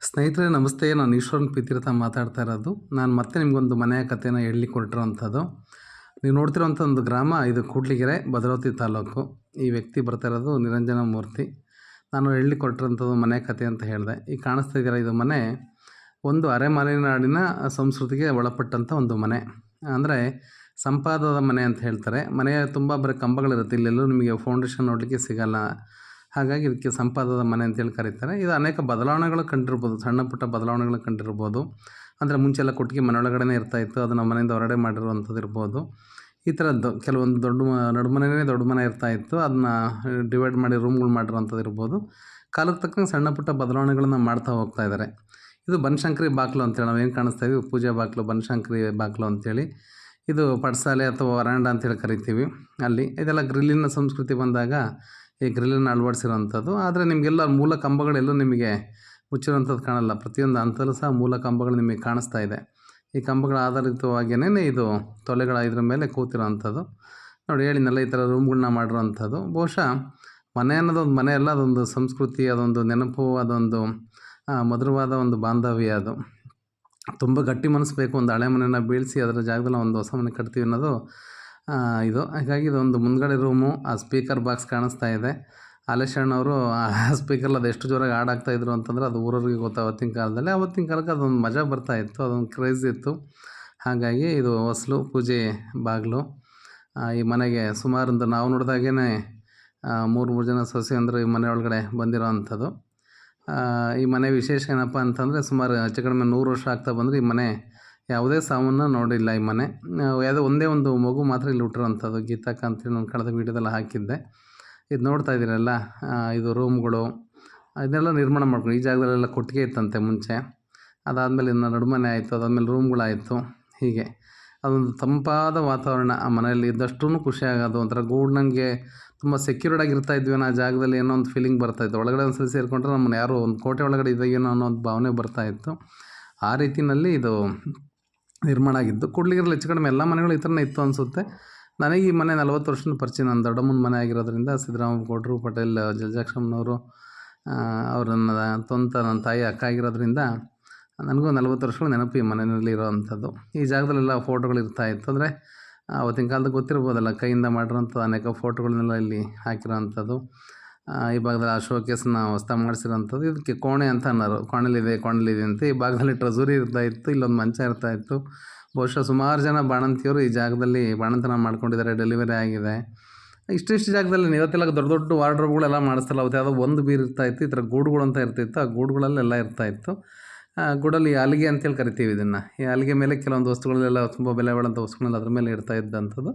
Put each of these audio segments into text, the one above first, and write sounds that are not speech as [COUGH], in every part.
ಸ್ನೇಹಿತರೆ, ನಮಸ್ತೆ. ನಾನು ಈಶ್ವರನ್ ಪಿತಿರ್ಥ ಮಾತಾಡ್ತಾ ಇರೋದು. ನಾನು ಮತ್ತೆ ನಿಮಗೊಂದು ಮನೆಯ ಕಥೆನ ಹೇಳಲಿಕ್ಕೆ ಕೊಟ್ಟಿರೋವಂಥದ್ದು ನೀವು ನೋಡ್ತಿರೋಂಥ ಒಂದು ಗ್ರಾಮ, ಇದು ಕೂಡ್ಲಿಗೆರೆ, ಭದ್ರಾವತಿ ತಾಲೂಕು. ಈ ವ್ಯಕ್ತಿ ಬರ್ತಾ ಇರೋದು ನಿರಂಜನ ಮೂರ್ತಿ. ನಾನು ಹೇಳಿ ಕೊಟ್ಟಿರೋಂಥದ್ದು ಮನೆ ಕಥೆ ಅಂತ ಹೇಳಿದೆ. ಈಗ ಕಾಣಿಸ್ತಾ ಇದ್ದೀರ ಇದು ಮನೆ. ಒಂದು ಅರೆಮಲೆನಾಡಿನ ಸಂಸ್ಕೃತಿಗೆ ಒಳಪಟ್ಟಂಥ ಒಂದು ಮನೆ. ಅಂದರೆ ಸಂಪಾದದ ಮನೆ ಅಂತ ಹೇಳ್ತಾರೆ. ಮನೆಯ ತುಂಬ ಬರೀ ಕಂಬಗಳಿರುತ್ತೆ. ಇಲ್ಲೆಲ್ಲೂ ನಿಮಗೆ ಫೌಂಡೇಶನ್ ನೋಡಲಿಕ್ಕೆ ಸಿಗಲ್ಲ. ಹಾಗಾಗಿ ಇದಕ್ಕೆ ಸಂಪಾದದ ಮನೆ ಅಂತೇಳಿ ಕರೀತಾರೆ. ಇದು ಅನೇಕ ಬದಲಾವಣೆಗಳು ಕಂಡಿರ್ಬೋದು. ಸಣ್ಣ ಪುಟ್ಟ ಬದಲಾವಣೆಗಳು ಕಂಡಿರ್ಬೋದು. ಅಂದರೆ ಮುಂಚೆ ಎಲ್ಲ ಕೊಟ್ಟಿಗೆ ಮನೆಯೊಳಗಡೆ ಇರ್ತಾಯಿತ್ತು ಅದನ್ನು ಮನೆಯಿಂದ ಹೊರಗಡೆ ಮಾಡಿರುವಂಥದ್ದು ಇರ್ಬೋದು. ಈ ಥರದ್ದು ಕೆಲವೊಂದು ದೊಡ್ಡ ಮ ನಡುಮನೆಯೇ ದೊಡ್ಡ ಮನೆ ಇರ್ತಾ ಇತ್ತು. ಅದನ್ನ ಡಿವೈಡ್ ಮಾಡಿ ರೂಮ್ಗಳು ಮಾಡಿರುವಂಥದ್ದು ಇರ್ಬೋದು. ಕಾಲಕ್ಕೆ ತಕ್ಕಂಗೆ ಸಣ್ಣ ಪುಟ್ಟ ಬದಲಾವಣೆಗಳನ್ನ ಮಾಡ್ತಾ ಹೋಗ್ತಾ ಇದ್ದಾರೆ. ಇದು ಬನಶಂಕರಿ ಬಾಕ್ಲು ಅಂತೇಳಿ ನಾವು ಏನು ಕಾಣಿಸ್ತಾ ಇದ್ದೀವಿ ಪೂಜಾ ಬಾಕ್ಲು, ಬನಶಂಕರಿ ಬಾಗಿಲು ಅಂತೇಳಿ. ಇದು ಪಡ್ಸಾಲೆ ಅಥವಾ ವರಾಂಡ ಅಂತೇಳಿ ಕರಿತೀವಿ ಅಲ್ಲಿ. ಇದೆಲ್ಲ ಗ್ರಿಲ್ಲಿನ ಸಂಸ್ಕೃತಿ ಬಂದಾಗ ಈ ಗ್ರಿಲ್ಲನ್ನು ಅಳವಡಿಸಿರೋವಂಥದ್ದು. ಆದರೆ ನಿಮಗೆಲ್ಲ ಮೂಲ ಕಂಬಗಳೆಲ್ಲೂ ನಿಮಗೆ ಮುಚ್ಚಿರೋಂಥದ್ದು ಕಾಣಲ್ಲ. ಪ್ರತಿಯೊಂದು ಹಂತದಲ್ಲೂ ಸಹ ಮೂಲ ಕಂಬಗಳು ನಿಮಗೆ ಕಾಣಿಸ್ತಾ ಇದೆ. ಈ ಕಂಬಗಳ ಆಧಾರಿತವಾಗಿಯೇ ಇದು ತೊಲೆಗಳ ಇದ್ರ ಮೇಲೆ ಕೂತಿರೋವಂಥದ್ದು. ನೋಡಿ ಹೇಳಿನಲ್ಲ ಈ ಥರ ರೂಮ್ಗಳನ್ನ ಮಾಡಿರೋವಂಥದ್ದು. ಬಹುಶಃ ಮನೆ ಅನ್ನೋದೊಂದು ಮನೆ ಅಲ್ಲ, ಅದೊಂದು ಸಂಸ್ಕೃತಿ, ಅದೊಂದು ನೆನಪು, ಅದೊಂದು ಮಧುರವಾದ ಒಂದು ಬಾಂಧವ್ಯ ಅದು. ತುಂಬ ಗಟ್ಟಿ ಮನಸ್ಸು ಬೇಕು. ಒಂದು ಹಳೆ ಮನೆಯನ್ನು ಬೀಳಿಸಿ, ಅದರ ಜಾಗದಲ್ಲಿ ಒಂದು ಹೊಸ ಮನೆ ಕಟ್ತೀವಿ ಅನ್ನೋದು ಇದು ಹಾಗಾಗಿ ಇದೊಂದು ಮುಂದ್ಗಡೆ ರೂಮು ಆ ಸ್ಪೀಕರ್ ಬಾಕ್ಸ್ ಕಾಣಿಸ್ತಾ ಇದೆ. ಹಾಲೇಶಣ್ಣವರು ಆ ಸ್ಪೀಕರ್ ಅದು ಎಷ್ಟು ಜೋರಾಗಿ ಹಾಡಾಗ್ತಾ ಇದ್ರು ಅಂತಂದ್ರೆ ಅದು ಊರವ್ರಿಗೆ ಗೊತ್ತು ಅವತ್ತಿನ ಕಾಲದಲ್ಲಿ. ಅವತ್ತಿನ ಕಾಲಕ್ಕೆ ಅದೊಂದು ಮಜಾ ಬರ್ತಾ ಇತ್ತು ಅದೊಂದು ಕ್ರೇಜ್ ಇತ್ತು. ಹಾಗಾಗಿ ಇದು ಹೊಸಲು ಪೂಜೆ ಬಾಗಿಲು. ಈ ಮನೆಗೆ ಸುಮಾರು ಒಂದು ನಾವು ನೋಡಿದಾಗೇ ಮೂರು ಮೂರು ಜನ ಸೊಸೆಯಂದರು ಈ ಮನೆ ಒಳಗಡೆ ಬಂದಿರೋ ಅಂಥದ್ದು. ಆ, ಈ ಮನೆ ವಿಶೇಷ ಏನಪ್ಪ ಅಂತಂದರೆ ಸುಮಾರು ಹೆಚ್ಚು ಕಡಿಮೆ ನೂರು ವರ್ಷ ಆಗ್ತಾ ಬಂದರೆ ಈ ಮನೆ ಯಾವುದೇ ಸಾವನ್ನು ನೋಡಿಲ್ಲ ಈ ಮನೆ. ಯಾವುದೋ ಒಂದೇ ಒಂದು ಮಗು ಮಾತ್ರ ಇಲ್ಲಿ ಹುಟ್ಟಿರೋಂಥದ್ದು ಗೀತಕ್ಕ ಅಂತೇಳಿ ನಾನು ಕಳೆದ ವೀಡಿಯೋದಲ್ಲಿ ಹಾಕಿದ್ದೆ. ಇದು ನೋಡ್ತಾ ಇದ್ದೀರಲ್ಲ ಇದು ರೂಮ್ಗಳು, ಇದನ್ನೆಲ್ಲ ನಿರ್ಮಾಣ ಮಾಡ್ಕೊಂಡು ಈ ಜಾಗದಲ್ಲೆಲ್ಲ ಕೊಟ್ಟಿಗೆ ಇತ್ತಂತೆ ಮುಂಚೆ. ಅದಾದಮೇಲೆ ಇನ್ನು ನಡುಮನೆ ಆಯಿತು, ಅದಾದಮೇಲೆ ರೂಮ್ಗಳಾಯಿತು. ಹೀಗೆ. ಅದೊಂದು ತಂಪಾದ ವಾತಾವರಣ ಆ ಮನೆಯಲ್ಲಿ ಇದ್ದಷ್ಟೂ ಖುಷಿ ಆಗೋದು. ಒಂಥರ ಗೂಡ್ನಂಗೆ ತುಂಬ ಸೆಕ್ಯೂರ್ಡ್ ಆಗಿ ಇರ್ತಾ ಇದ್ವಿ ಆ ಜಾಗದಲ್ಲಿ ಏನೋ ಒಂದು ಫೀಲಿಂಗ್ ಬರ್ತಾಯಿತ್ತು ಒಳಗಡೆ ಒಂದು ಸಲ ಸೇರಿಕೊಂಡ್ರೆ ನಮ್ಮನ್ನು ಯಾರೋ ಒಂದು ಕೋಟೆ ಒಳಗಡೆ ಇದ್ದಾಗೇನೋ ಅನ್ನೋ ಒಂದು ಭಾವನೆ ಬರ್ತಾಯಿತ್ತು ಆ ರೀತಿಯಲ್ಲಿ ಇದು ನಿರ್ಮಾಣ ಆಗಿದ್ದು ಕೂಡ್ಲಿಗಿರಲ್ಲಿ ಹೆಚ್ಚು ಕಡಿಮೆ ಎಲ್ಲ ಮನೆಗಳು ಈ ಥರನೇ ಇತ್ತು ಅನಿಸುತ್ತೆ. ನನಗೆ ಈ ಮನೆ ನಲವತ್ತು ವರ್ಷದ ಪರಿಚಯ ನನ್ನ ದೊಡ್ಡಮ್ಮನ ಮನೆ ಆಗಿರೋದ್ರಿಂದ ಸಿದ್ದರಾಮ ಗೌಡ್ರು ಪಟೇಲ್, ಜಲಜಾಕ್ಷಮ್ಮನವರು ಅವರನ್ನ ತೊಂತ, ನನ್ನ ತಾಯಿ, ಅಕ್ಕ ಆಗಿರೋದ್ರಿಂದ ನನಗೂ ನಲವತ್ತು ವರ್ಷಗಳ ನೆನಪು ಈ ಮನೆಯಲ್ಲಿ ಇರೋವಂಥದ್ದು. ಈ ಜಾಗದಲ್ಲೆಲ್ಲ ಫೋಟೋಗಳು ಇರ್ತಾ ಇತ್ತು. ಅಂದರೆ ಆವತ್ತಿನ ಕಾಲದಾಗ ಗೊತ್ತಿರ್ಬೋದಲ್ಲ, ಕೈಯಿಂದ ಮಾಡಿರೋಂಥ ಅನೇಕ ಫೋಟೋಗಳನ್ನೆಲ್ಲ ಇಲ್ಲಿ ಹಾಕಿರೋವಂಥದ್ದು. ಈ ಭಾಗದಲ್ಲಿ ಆ ಶೋಕೇಸನ್ನ ಹೊಸ್ದಾಗಿ ಮಾಡಿಸಿರೋಂಥದ್ದು ಇದಕ್ಕೆ ಕೋಣೆ ಅಂತ ಅನ್ನೋರು. ಕೋಣಲಿದೆ ಕೋಣಲಿದೆ ಅಂತ ಈ ಭಾಗದಲ್ಲಿ ಟ್ರಜೂರಿ ಇರ್ತಾ ಇತ್ತು ಇಲ್ಲೊಂದು ಮಂಚ ಇರ್ತಾ ಇತ್ತು. ಬಹುಶಃ ಸುಮಾರು ಜನ ಬಾಣಂತಿಯವರು ಈ ಜಾಗದಲ್ಲಿ ಬಾಣಂತನ ಮಾಡ್ಕೊಂಡಿದ್ದಾರೆ ಡೆಲಿವರಿ ಆಗಿದೆ. ಇಷ್ಟಿಷ್ಟು ಜಾಗದಲ್ಲಿ ಇವತ್ತೆಲ್ಲ ದೊಡ್ಡ ದೊಡ್ಡ ವಾರ್ಡ್ರೋಬ್ಗಳೆಲ್ಲ ಮಾಡಿಸ್ತಲ್ಲ ಅವತ್ತು ಯಾವುದೋ ಒಂದು ಬೀರು ಇರ್ತಾ ಇತ್ತು ಈ ಥರ ಗೂಡುಗಳು ಅಂತ ಇರ್ತಿತ್ತು ಆ ಗೂಡುಗಳಲ್ಲೆಲ್ಲ ಇರ್ತಾ ಇತ್ತು. ಆ, ಗೂಡಲ್ಲಿ ಅಲಿಗೆ ಅಂತೇಳಿ ಕರಿತೀವಿ ಇದನ್ನು. ಈ ಅಲಿಗೆ ಮೇಲೆ ಕೆಲವೊಂದು ವಸ್ತುಗಳೆಲ್ಲ ತುಂಬ ಬೆಲೆ ಬಾಳಂಥ ವಸ್ತುಗಳೆಲ್ಲ ಅದ್ರ ಮೇಲೆ ಇರ್ತಾ ಇದ್ದಂಥದ್ದು.